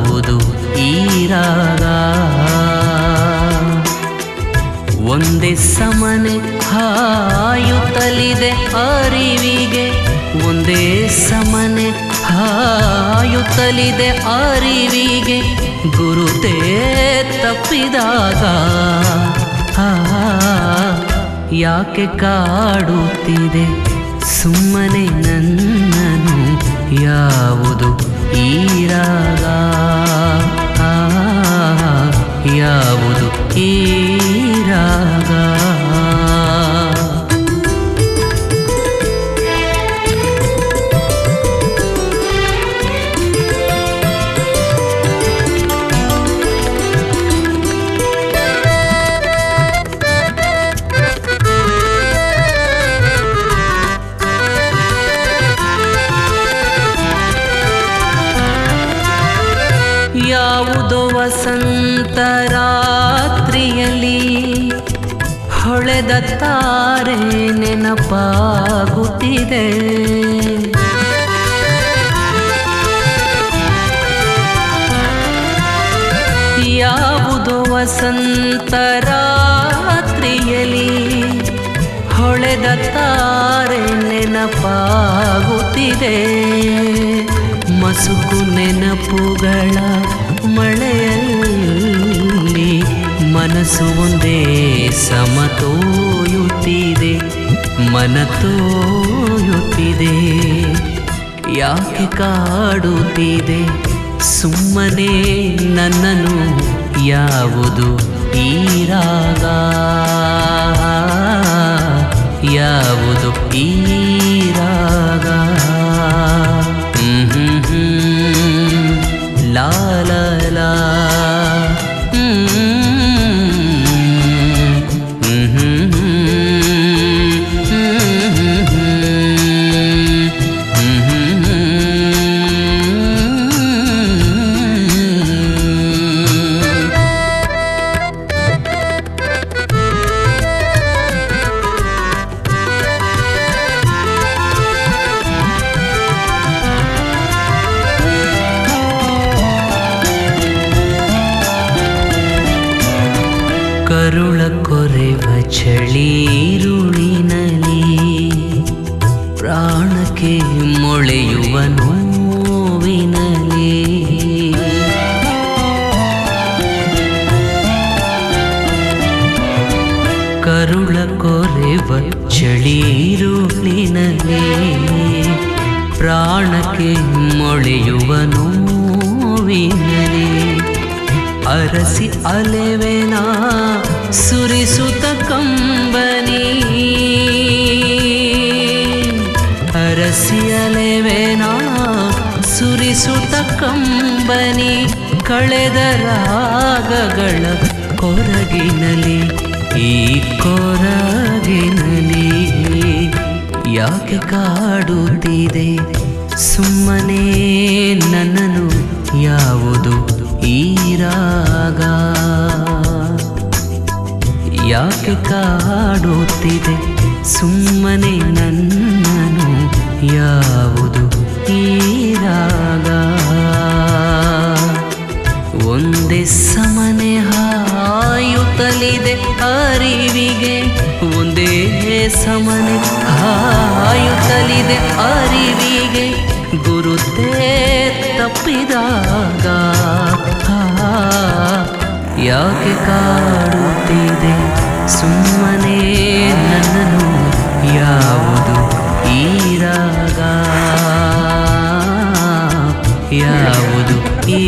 ಯಾವುದು ಈ ರಾಗ. ಒಂದೇ ಸಮನೆ ಹಾಯುತ್ತಲಿದೆ ಅರಿವಿಗೆ. ಒಂದೇ ಸಮನೆ ಹಾಯುತ್ತಲಿದೆ ಅರಿವಿಗೆ. ಗುರುತೇ ತಪ್ಪಿದಾಗ ಯಾಕೆ ಕಾಡುತ್ತಿದೆ ಸುಮ್ಮನೆ ನನ್ನನು ಯಾವುದು ಈ ರಾಗ ಆ, ಯಾವುದು ಈ ತಂಪಾಗುತ್ತಿದೆ ಯಾವುದು ವಸಂತ ರಾತ್ರಿಯಲ್ಲಿ ಹೊಳೆದ ತಾರೆ ನೆನಪಾಗುತ್ತಿದೆ. ಮಸುಕು ನೆನಪುಗಳ ಮನಸ್ಸು ಸಮತೋಯುತ್ತಿದೆ ಮನತೋಯುತ್ತಿದೆ ಯಾಕೆ ಕಾಡುತ್ತಿದೆ? ಸುಮ್ಮನೆ ನನ್ನನು ಯಾವುದು ಈ ರಾಗ? ಯಾವುದು ಈ ರಾಗ? ಕರುಳ ಕೊರೆವ ಚಳೀರುಳಿನಲಿ ಪ್ರಾಣಕ್ಕೆ ಮೊಳೆಯುವ ನೋವಿನಲಿ ಕರುಳ ಕೊರೆವ ಚಳೀರುಳಿನಲಿ ಪ್ರಾಣಕ್ಕೆ ಮೊಳೆಯುವ ನೋವಿನಲಿ ಅರಸಿ ಅಲೆವೆನ ಸುರಿಸುತ್ತ ಕಂಬನಿ. ಅರಸಿಯಲೆವೆನಾ ಸುರಿಸುತ ಕಂಬನಿ. ಕಳೆದ ರಾಗಗಳ ಕೊರಗಿನಲಿ ಈ ಕೊರಗಿನಲಿ ಯಾಕೆ ಕಾಡುತ್ತಿದೆ? ಸುಮ್ಮನೆ ನನ್ನನು ಯಾವುದು ಈ ರಾಗ? ಯಾಕೆ ಕಾಡುತ್ತಿದೆ? ಸುಮ್ಮನೆ ನನ್ನನು ಯಾವುದು ಈರಾಗ ಒಂದೇ ಸಮನೆ ಹಾಯುತ್ತಲಿದೆ ಅರಿವಿಗೆ. ಒಂದೇ ಸಮನೆ ಹಾಯುತ್ತಲಿದೆ ಅರಿವಿಗೆ. ಗುರುತೇ ತಪ್ಪಿದಾಗ ಯಾಕೆ ಕಾಡುತ್ತಿದೆ? ಸುಮ್ಮನೆ ನನ್ನನು ಯಾವುದು ಈ ರಾಗ? ಯಾವುದು ಈ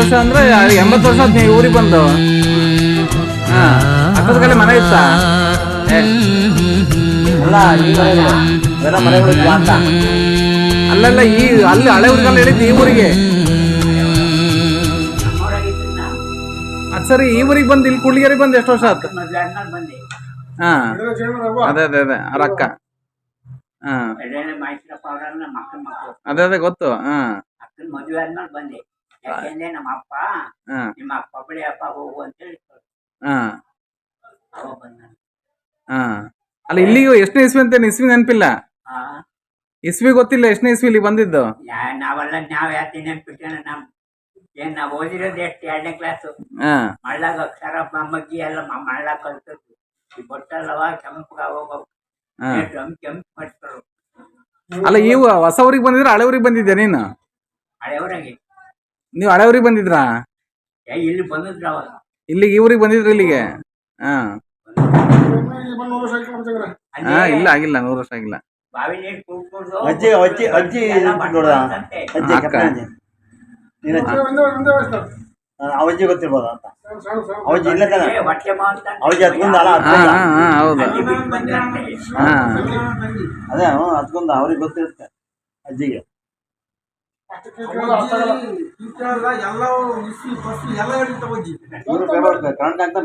ವರ್ಷ ಅಂದ್ರೆ ಎಂಬತ್ತು ವರ್ಷ ಆತ್ ನೀವು ಊರಿಗೆ ಬಂದು. ಹಾ ಅಕ್ಕದ ಮನೆ ಇತ್ತಾ? ಅಲ್ಲೆಲ್ಲ ಈ, ಅಲ್ಲಿ ಹಳೆ ಊರಿಗೆಲ್ಲ ಹೇಳಿದ್ದು ಈ ಊರಿಗೆ. ಅದು ಸರಿ, ಈ ಊರಿಗೆ ಬಂದು, ಇಲ್ಲಿ ಕುಳ್ಳಿಗೆರೆ ಬಂದು ಎಷ್ಟು ವರ್ಷ ಆಯ್ತು ಹಾ, ಅದೇ ಅದೇ ಅದೇ, ಅವ್ರ ಅಕ್ಕ. ಹಾ. ಅದೇ ಅದೇ, ಗೊತ್ತು, ಹಾ. ಮದುವೆ ಆದ್ಮೇಲೆ ಬಂದೆ. ಯಾಕೆಂದ್ರೆ ನಮ್ಮ ಅಪ್ಪ ನಿಮ್ಮ ಅಪ್ಪ ಬಳಿ ಅಪ್ಪ ಹೋಗು ಅಂತ ಹೇಳಿ ಅವ ಬಂದ ಹಾ. ಅಲ್ಲ ಇಲ್ಲಿಗೂ ಎಷ್ಟನೇ ಇಸ್ವಿ ಅಂತ ಇಸ್ವಿ ನೆನಪಿಲ್ಲ? ಇಸ್ವಿ ಗೊತ್ತಿಲ್ಲ ಎಷ್ಟನೇ ಇಸ್ವಿ ಇಲ್ಲಿ ಬಂದಿದ್ದು? ನಾವೆಲ್ಲ ನಾವ್ ಯಾತಿ ನೆನ್ಪಿಟ್ಟೇನ ನಮ್ ಏನ್ ನಾವ್ ಓದಿರೋದು ಎಷ್ಟು ಎರಡನೇ ಕ್ಲಾಸ್ ಹಾ. ಮಳ್ಳಾಗ ಅಕ್ಷರ ಮಗ್ಗಿ ಎಲ್ಲ ಮಳ್ಳ ಕಲ್ತದ್ದು ಈ ಬೊಟ್ಟಲ್ಲವ ಕೆಂಪಗ ಹೋಗೋ ಹಾ. ಕೆಂಪ್ ಕೆಂಪ್ ಮಾಡ್ತಾರೆ ಅಲ್ಲ ಇವು ಹೊಸ ಊರಿಗೆ ಬಂದಿದ್ರೆ ಹಳೆ ಊರಿಗೆ ಬಂದಿದ್ದೆ ನೀನು? ಹಳೆಯವರಾಗಿ ನೀವು ಹಳೆ ಊರಿಗೆ ಬಂದಿದ್ರಾ ಇಲ್ಲಿ ಬಂದಿದ್ರು ಇಲ್ಲಿಗೆ ಈ ಊರಿಗೆ ಬಂದಿದ್ರಿ ಇಲ್ಲಿಗೆ? ಹಾ. ಹಾ ಇಲ್ಲ ಆಗಿಲ್ಲ ನೂರು ವರ್ಷ ಆಗಿಲ್ಲ. ಬಾವಿ ನೀರು ಕುಡ್ಕೊಂಡು ಅಜ್ಜಿ ಅಜ್ಜಿ ಅಜ್ಜಿ ನೋಡ್ದ. ಅಜ್ಜಿ ಅಕ್ಕ. ಅಜ್ಜಿ ನೀನ್ ಅಜ್ಜಿ? ಗೊತ್ತಿರ್ಬೋದು ಅಂತ? ಅವಜ್ಜಿ ಇಲ್ಲ ತಾನೆ? ಹತ್ಕೊಂಡ ಅಲ್ಲ ಹಾ ಹಾ ಹಾ ಹೌದು. ಹಾ. ಅದೇ ಹ್ಞೂ ಹತ್ಕೊಂಡ ಅವ್ರಿಗೆ ಗೊತ್ತಿರುತ್ತೆ ಅಜ್ಜಿಗೆ. ಎಲ್ಲ ಇವ್ರು ಎಲ್ಲ ಕರೆಂಟ್ ಅಂತ